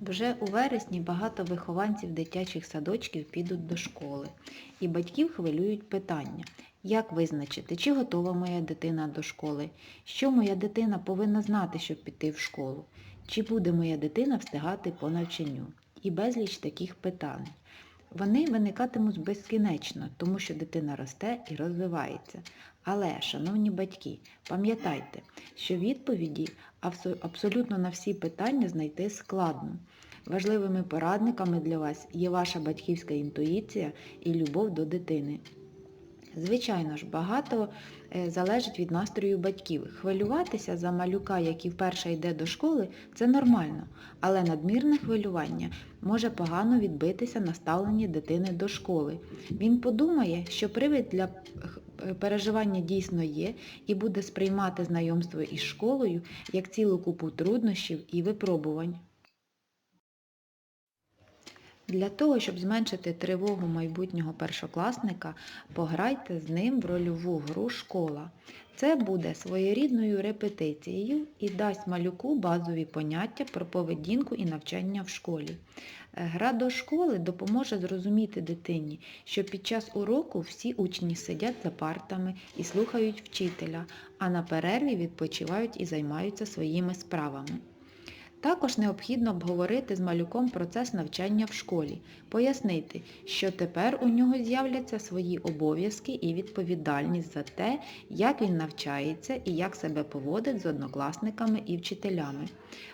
Вже у вересні багато вихованців дитячих садочків підуть до школи, і батьків хвилюють питання, як визначити, чи готова моя дитина до школи, що моя дитина повинна знати, щоб піти в школу, чи буде моя дитина встигати по навчанню. І безліч таких питань. Вони виникатимуть безкінечно, тому що дитина росте і розвивається. Але, шановні батьки, пам'ятайте, що відповіді абсолютно на всі питання знайти складно. Важливими порадниками для вас є ваша батьківська інтуїція і любов до дитини. Звичайно ж, багато е, залежить від настрою батьків. Хвилюватися за малюка, який вперше йде до школи, це нормально, але надмірне хвилювання може погано відбитися на ставленні дитини до школи. Він подумає, що привід для е, переживання дійсно є і буде сприймати знайомство із школою як цілу купу труднощів і випробувань. Для того, щоб зменшити тривогу майбутнього першокласника, пограйте з ним в рольову гру школа. Це буде своєрідною репетицією і дасть малюку базові поняття про поведінку і навчання в школі. Е, Гра до школи допоможе зрозуміти дитині, що під час уроку всі учні сидять за партами і слухають вчителя, а на перерві відпочивають і займаються своїми справами. Також необхідно обговорити з малюком процес навчання в школі, пояснити, що тепер у нього з'являться свої обов'язки і відповідальність за те, як він навчається і як себе поводить з однокласниками і вчителями.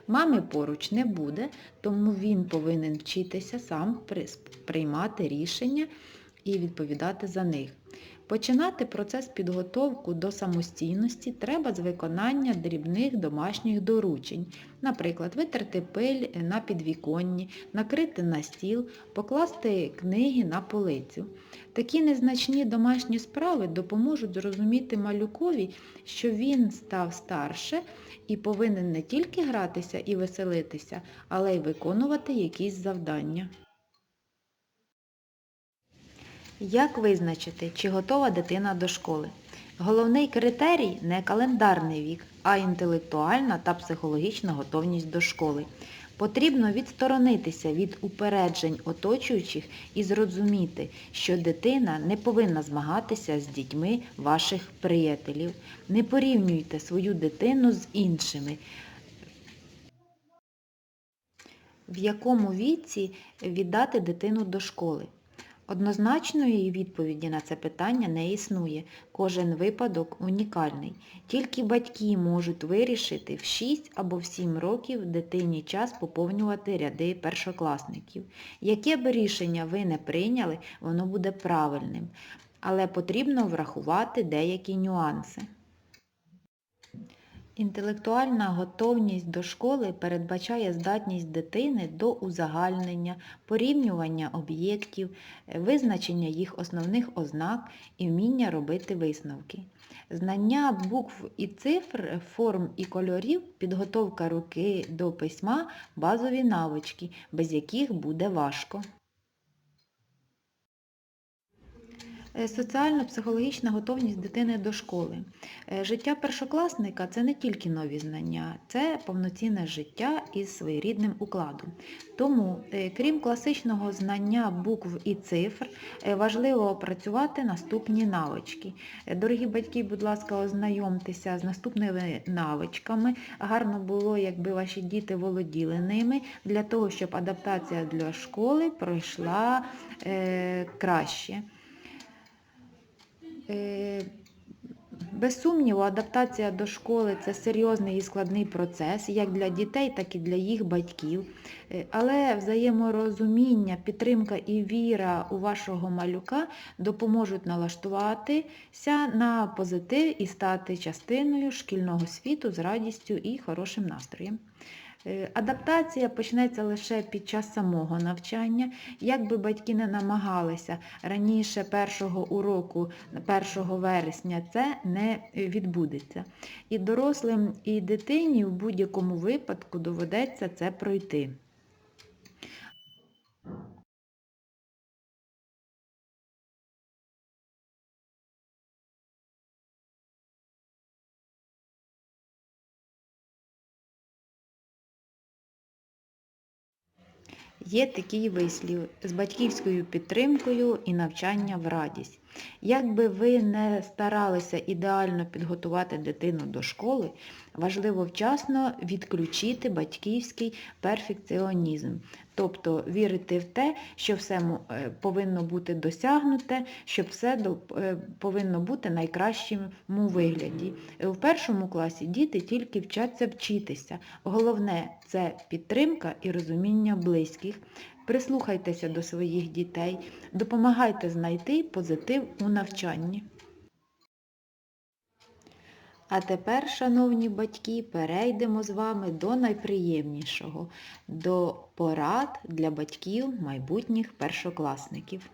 Мами поруч не буде, тому він повинен вчитися сам при- приймати рішення і відповідати за них. Починати процес підготовку до самостійності треба з виконання дрібних домашніх доручень. Наприклад, витерти пиль на підвіконні, накрити на стіл, покласти книги на полицю. Такі незначні домашні справи допоможуть зрозуміти малюкові, що він став старше і повинен не тільки гратися і веселитися, але й виконувати якісь завдання. Як визначити, чи готова дитина до школи? Головний критерій не календарний вік, а інтелектуальна та психологічна готовність до школи. Потрібно відсторонитися від упереджень оточуючих і зрозуміти, що дитина не повинна змагатися з дітьми ваших приятелів. Не порівнюйте свою дитину з іншими. В якому віці віддати дитину до школи? Однозначної відповіді на це питання не існує. Кожен випадок унікальний. Тільки батьки можуть вирішити в 6 або в 7 років дитині час поповнювати ряди першокласників. Яке б рішення ви не прийняли, воно буде правильним. Але потрібно врахувати деякі нюанси. Інтелектуальна готовність до школи передбачає здатність дитини до узагальнення, порівнювання об'єктів, визначення їх основних ознак і вміння робити висновки. Знання букв і цифр, форм і кольорів, підготовка руки до письма – базові навички, без яких буде важко. Соціально-психологічна готовність дитини до школи. Е, Життя першокласника – це не тільки нові знання, це повноцінне життя із своєрідним укладом. Тому, е, крім класичного знання букв і цифр, е, важливо опрацювати наступні навички. Е, Дорогі батьки, будь ласка, ознайомтеся з наступними навичками. Гарно було, якби ваші діти володіли ними, для того, щоб адаптація для школи пройшла е, краще. Е, Без сумніву, адаптація до школи це серйозний і складний процес, як для дітей, так і для їх батьків. Е, Але взаєморозуміння, підтримка і віра у вашого малюка допоможуть налаштуватися на позитив і стати частиною шкільного світу з радістю і хорошим настроєм. Е, Адаптація почнеться лише під час самого навчання. Як би батьки не намагалися раніше першого уроку, 1 вересня, це не відбудеться. І дорослим, і дитині в будь-якому випадку доведеться це пройти. Є такий вислів з батьківською підтримкою і навчання в радість. Як би ви не старалися ідеально підготувати дитину до школи, важливо вчасно відключити батьківський перфекціонізм. Тобто вірити в те, що все е, повинно бути досягнуте, що все е, повинно бути найкращому вигляді. Е, В першому класі діти тільки вчаться вчитися. Головне це підтримка і розуміння близьких. Прислухайтеся до своїх дітей, допомагайте знайти позитив у навчанні. А тепер, шановні батьки, перейдемо з вами до найприємнішого, до порад для батьків майбутніх першокласників.